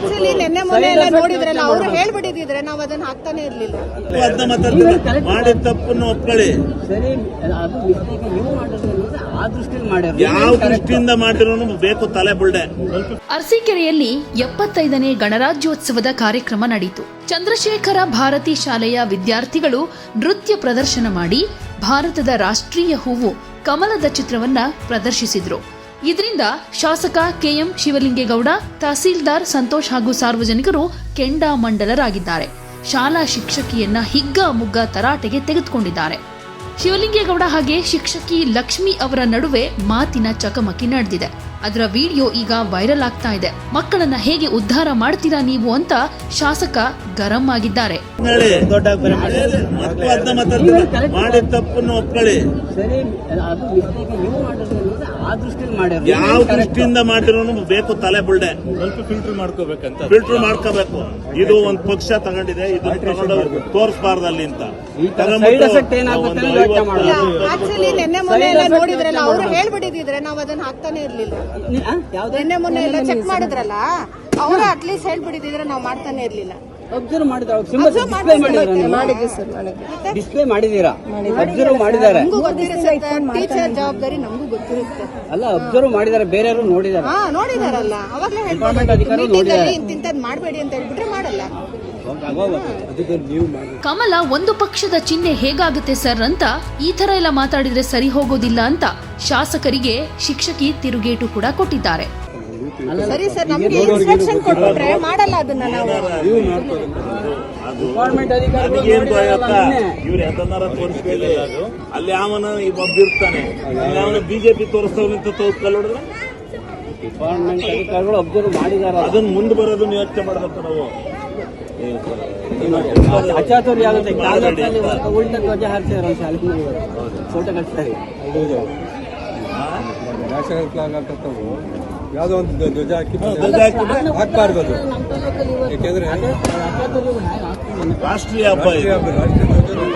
Actually ನಿನ್ನೆ ಮೊನ್ನೆ ಎಲ್ಲ ನೋಡಿದ್ರಲ್ಲ ಅವರು ಹೇಳ್ಬಿಟ್ಟಿದ್ರೆ ನಾವು ಅದನ್ನ ಹಾಕ್ತಾನೆ ಇರ್ಲಿಲ್ಲ. ಮಾಡಿದ ತಪ್ಪನ್ನು ಒಪ್ಕೊಳ್ಳಿ. ಯಾವ ದೃಷ್ಟಿಯಿಂದ ಮಾಡಿರೋನು ಬೇಕು ತಲೆ ಬುಲ್ಡೆ ಅರಸೀಕೆರೆಯಲ್ಲಿ ಎಪ್ಪತ್ತೈದನೇ ಗಣರಾಜ್ಯೋತ್ಸವದ ಕಾರ್ಯಕ್ರಮ ನಡೆಯಿತು ಚಂದ್ರಶೇಖರ ಭಾರತಿ ಶಾಲೆಯ ವಿದ್ಯಾರ್ಥಿಗಳು ನೃತ್ಯ ಪ್ರದರ್ಶನ ಮಾಡಿ ಭಾರತದ ರಾಷ್ಟ್ರೀಯ ಹೂವು ಕಮಲದ ಚಿತ್ರವನ್ನ ಪ್ರದರ್ಶಿಸಿದ್ರು. ಇದರಿಂದ ಶಾಸಕ ಕೆಎಂ ಶಿವಲಿಂಗೇಗೌಡ, ತಹಸೀಲ್ದಾರ್ ಸಂತೋಷ್ ಹಾಗೂ ಸಾರ್ವಜನಿಕರು ಕೆಂಡಾಮಂಡಲರಾಗಿದ್ದಾರೆ ಶಾಲಾ ಶಿಕ್ಷಕಿಯನ್ನ ಹಿಗ್ಗ ಮುಗ್ಗ ತರಾಟೆಗೆ ತೆಗೆದುಕೊಂಡಿದ್ದಾರೆ. ಶಿವಲಿಂಗೇಗೌಡ ಹಾಗೆ ಶಿಕ್ಷಕಿ ಲಕ್ಷ್ಮಿ ಅವರ ನಡುವೆ ಮಾತಿನ ಚಕಮಕಿ ನಡೆದಿದೆ. ಅದರ ವಿಡಿಯೋ ಈಗ ವೈರಲ್ ಆಗ್ತಾ ಇದೆ. ಮಕ್ಕಳನ್ನ ಹೇಗೆ ಉದ್ಧಾರ ಮಾಡ್ತೀರಾ ನೀವು ಅಂತ ಶಾಸಕ ಗರಂ ಆಗಿದ್ದಾರೆ. ಯಾವ ದೃಷ್ಟಿಯಿಂದ ಮಾಡಿರೋನು ಬೇಕು ತಲೆ ಬುಲ್ಡೆ ಸ್ವಲ್ಪ ಫಿಲ್ಟರ್ ಮಾಡ್ಕೋಬೇಕಂತ. ಫಿಲ್ಟರ್ ಮಾಡ್ಕೋಬೇಕು. ಇದು ಒಂದು ಪಕ್ಷ ತಗೊಂಡಿದೆ. ಇದು ತಗೊಂಡು ತೋರಿಸಬಾರ್ದು ಅಲ್ಲಿ ಅಂತ. ಆಕ್ಚುಲಿ ನಿನ್ನೆ ಮೊನ್ನೆ ಎಲ್ಲ ನೋಡಿದ್ರಲ್ಲ ಅವರು ಹೇಳ್ಬಿಟ್ಟಿದ್ರೆ ನಾವು ಅದನ್ನ ಹಾಕ್ತಾನೆ ಇರ್ಲಿಲ್ಲ. ನಿನ್ನೆ ಮೊನ್ನೆ ಎಲ್ಲ ಚೆಕ್ ಮಾಡಿದ್ರಲ್ಲ ಅವರು ಅಟ್ಲೀಸ್ಟ್ ಹೇಳ್ಬಿಟ್ಟಿದ್ರೆ ನಾವು ಮಾಡ್ತಾನೆ ಇರ್ಲಿಲ್ಲ. ಅಬ್ಸರ್ವ್ ಮಾಡಿದ್ರೆ ಸಿಂಬಲ್ ಡಿಸ್ಪ್ಲೇ ಮಾಡಿದ್ರ. ಡಿಸ್ಪ್ಲೇ ಮಾಡಿದೀರಾ ಅಬ್ಸರ್ವ್ ಮಾಡಿದ್ದಾರೆ? ನಮಗೂ ಗೊತ್ತಿರುತ್ತೆ ಟೀಚರ್ ಜವಾಬ್ದಾರಿ ನಮಗೂ ಗೊತ್ತಿರುತ್ತೆ. ಅಲ್ಲ ಅಬ್ಸರ್ವ್ ಮಾಡಿದ್ದಾರೆ ಬೇರೆಯವರು ನೋಡಿದ್ದಾರೆ. ಹಾ ನೋಡಿದಾರಲ್ಲ. ಅವಾಗಲೇ Department ಅಧಿಕಾರಿ ಹೇಳ್ಬೋದು ನೋಡಿದ್ದಾರೆ. ಇಂತಿಂತದ್ ಮಾಡಬೇಡಿ ಅಂತ ಹೇಳ್ಬಿಟ್ರೆ ಮಾಡಲ್ಲ. ಕಮಲ ಒಂದು ಪಕ್ಷದ ಚಿಹ್ನೆ ಹೇಗಾಗುತ್ತೆ ಸರ್ ಅಂತ ಈ ತರ ಎಲ್ಲ ಮಾತಾಡಿದ್ರೆ ಸರಿ ಹೋಗೋದಿಲ್ಲ ಅಂತ ಶಾಸಕರಿಗೆ ಶಿಕ್ಷಕಿ ತಿರುಗೇಟು ಕೂಡ ಕೊಟ್ಟಿದ್ದಾರೆ. ಸರಿ ಸರ್ ನಮಗೆ ಇನ್ಸ್ಟ್ರಕ್ಷನ್ ಕೊಟ್ಬಿಟ್ರೆ ಮಾಡಲ್ಲ ಅದನ್ನ ನಾವು. ಇವ್ರು ಯಾವ್ದನ್ನಾರ ತೋರಿಸ್ಕೊಳ್ಳಿ ಅಲ್ಲಿ ಅವನ ಒಬ್ಬಿರ್ತಾನೆ ಅಲ್ಲಿ ಅವನ ಬಿಜೆಪಿ ತೋರಿಸ್ತವ್ರು ಅಂತ ತೋರಿಸ್ಕೊಳ್ಳಿ ಹೊಡೆದ್ರೆ ಡಿಪಾರ್ಟ್ಮೆಂಟ್ ಅಧಿಕಾರಿಗಳು ಅಬ್ಸರ್ವ್ ಮಾಡಿದಾರ ಅದನ್ನ ಮುಂದೆ ಬರೋದನ್ನ ಯೋಚನೆ ಮಾಡ್ಬೇಕು ನಾವು. ಅಚಾತುರ್ಯ ಆಗುತ್ತೆ. ಉಲ್ಟ ಧ್ವಜ ಹಾರಿಸಿದ್ರು ಶಾಲೆ ಫೋಟೋ ಕಳಿಸ್ತಾರೆ. ನ್ಯಾಷನಲ್ ಫ್ಲಾಗ್ ಹಾಕತ್ತವು. ಯಾವುದೋ ಒಂದು ಧ್ವಜ ಹಾಕಿ ಧ್ವಜ ಹಾಕಿ ಹಾಕ್ಬಾರ್ದು. ಅದು ಯಾಕೆಂದ್ರೆ ರಾಷ್ಟ್ರೀಯ ಹಬ್ಬ ರಾಷ್ಟ್ರೀಯ ಹಬ್ಬ, ರಾಷ್ಟ್ರೀಯ ಧ್ವಜ.